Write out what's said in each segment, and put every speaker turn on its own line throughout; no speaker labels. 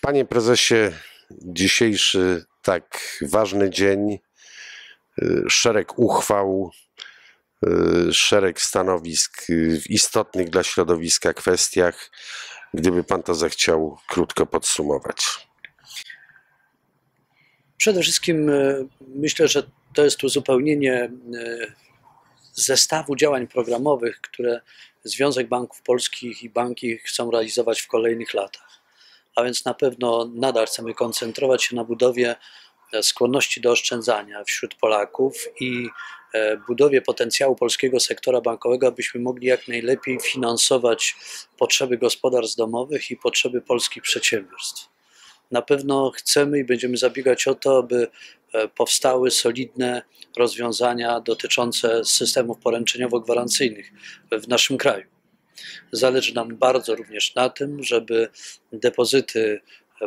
Panie prezesie, dzisiejszy tak ważny dzień, y, szereg uchwał, y, szereg stanowisk w istotnych dla środowiska kwestiach. Gdyby pan to zechciał krótko podsumować.
Przede wszystkim e, myślę, że to jest uzupełnienie zestawu działań programowych, które Związek Banków Polskich i banki chcą realizować w kolejnych latach. A więc na pewno nadal chcemy koncentrować się na budowie e, skłonności do oszczędzania wśród Polaków i budowie potencjału polskiego sektora bankowego, abyśmy mogli jak najlepiej finansować potrzeby gospodarstw domowych i potrzeby polskich przedsiębiorstw na pewno chcemy i będziemy zabiegać o to, aby e, powstały solidne rozwiązania dotyczące systemów poręczeniowo-gwarancyjnych w naszym kraju. Zależy nam bardzo również na tym, żeby depozyty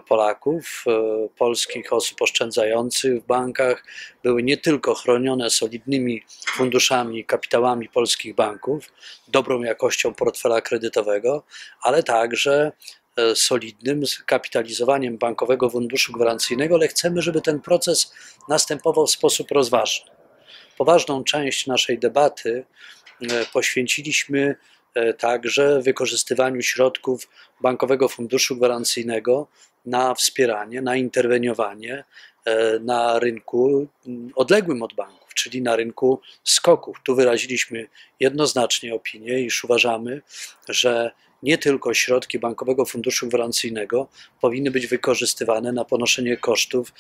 Polaków, e, polskich osób oszczędzających w bankach były nie tylko chronione solidnymi funduszami, kapitałami polskich banków, dobrą jakością portfela kredytowego, ale także E, solidnym kapitalizowaniem Bankowego Funduszu Gwarancyjnego, ale chcemy, żeby ten proces następował w sposób rozważny. Poważną część naszej debaty e, poświęciliśmy także wykorzystywaniu środków Bankowego Funduszu Gwarancyjnego na wspieranie, na interweniowanie na rynku odległym od banków, czyli na rynku skoków. Tu wyraziliśmy jednoznacznie opinię, iż uważamy, że nie tylko środki Bankowego Funduszu Gwarancyjnego powinny być wykorzystywane na ponoszenie kosztów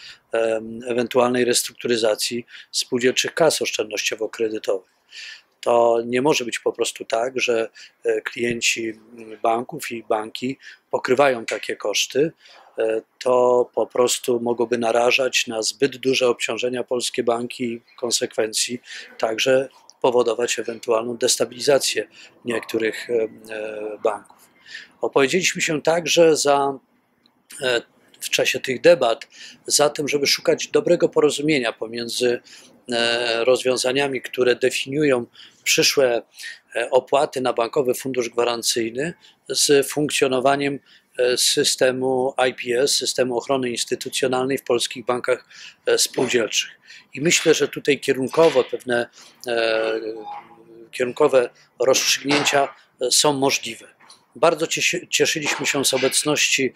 ewentualnej restrukturyzacji spółdzielczych kas oszczędnościowo-kredytowych. To nie może być po prostu tak, że e, klienci banków i banki pokrywają takie koszty. E, to po prostu mogłoby narażać na zbyt duże obciążenia polskie banki konsekwencji także powodować ewentualną destabilizację niektórych e, banków. Opowiedzieliśmy się także za w czasie tych debat za tym, żeby szukać dobrego porozumienia pomiędzy rozwiązaniami, które definiują przyszłe opłaty na bankowy fundusz gwarancyjny z funkcjonowaniem systemu IPS, systemu ochrony instytucjonalnej w polskich bankach spółdzielczych. I myślę, że tutaj kierunkowo pewne e, kierunkowe rozstrzygnięcia e, są możliwe. Bardzo cieszyliśmy się z obecności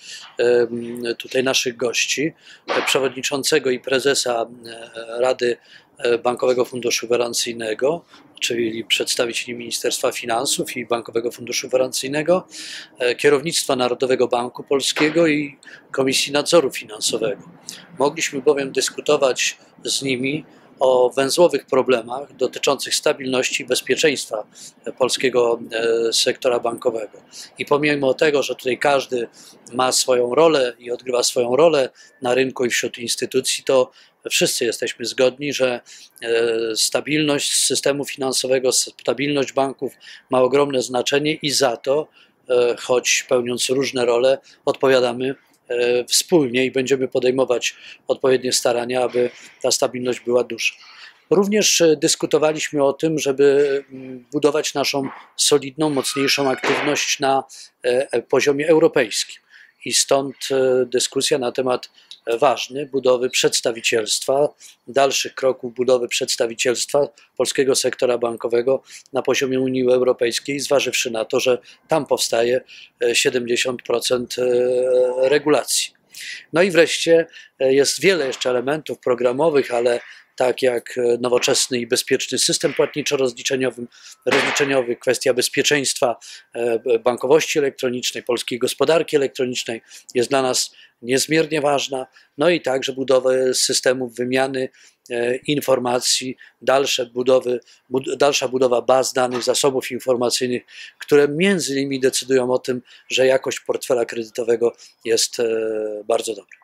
tutaj naszych gości, przewodniczącego i prezesa e, Rady Bankowego Funduszu Gwarancyjnego, czyli przedstawicieli Ministerstwa Finansów i Bankowego Funduszu Gwarancyjnego, kierownictwa Narodowego Banku Polskiego i Komisji Nadzoru Finansowego. Mogliśmy bowiem dyskutować z nimi o węzłowych problemach dotyczących stabilności i bezpieczeństwa polskiego e, sektora bankowego. I pomimo tego, że tutaj każdy ma swoją rolę i odgrywa swoją rolę na rynku i wśród instytucji, to wszyscy jesteśmy zgodni, że e, stabilność systemu finansowego, stabilność banków ma ogromne znaczenie i za to, e, choć pełniąc różne role, odpowiadamy wspólnie i będziemy podejmować odpowiednie starania, aby ta stabilność była duża. Również e, dyskutowaliśmy o tym, żeby mm, budować naszą solidną, mocniejszą aktywność na e, poziomie europejskim. I stąd dyskusja na temat ważny budowy przedstawicielstwa, dalszych kroków budowy przedstawicielstwa polskiego sektora bankowego na poziomie Unii Europejskiej, zważywszy na to, że tam powstaje 70% e, e, regulacji. No i wreszcie e, jest wiele jeszcze elementów programowych, ale tak jak e, nowoczesny i bezpieczny system płatniczo-rozliczeniowy, rozliczeniowy, kwestia bezpieczeństwa e, bankowości elektronicznej, polskiej gospodarki elektronicznej jest dla nas niezmiernie ważna, no i także budowę systemów wymiany e, informacji, dalsze budowy, dalsza budowa baz danych, zasobów informacyjnych, które między innymi decydują o tym, że jakość portfela kredytowego jest bardzo dobra.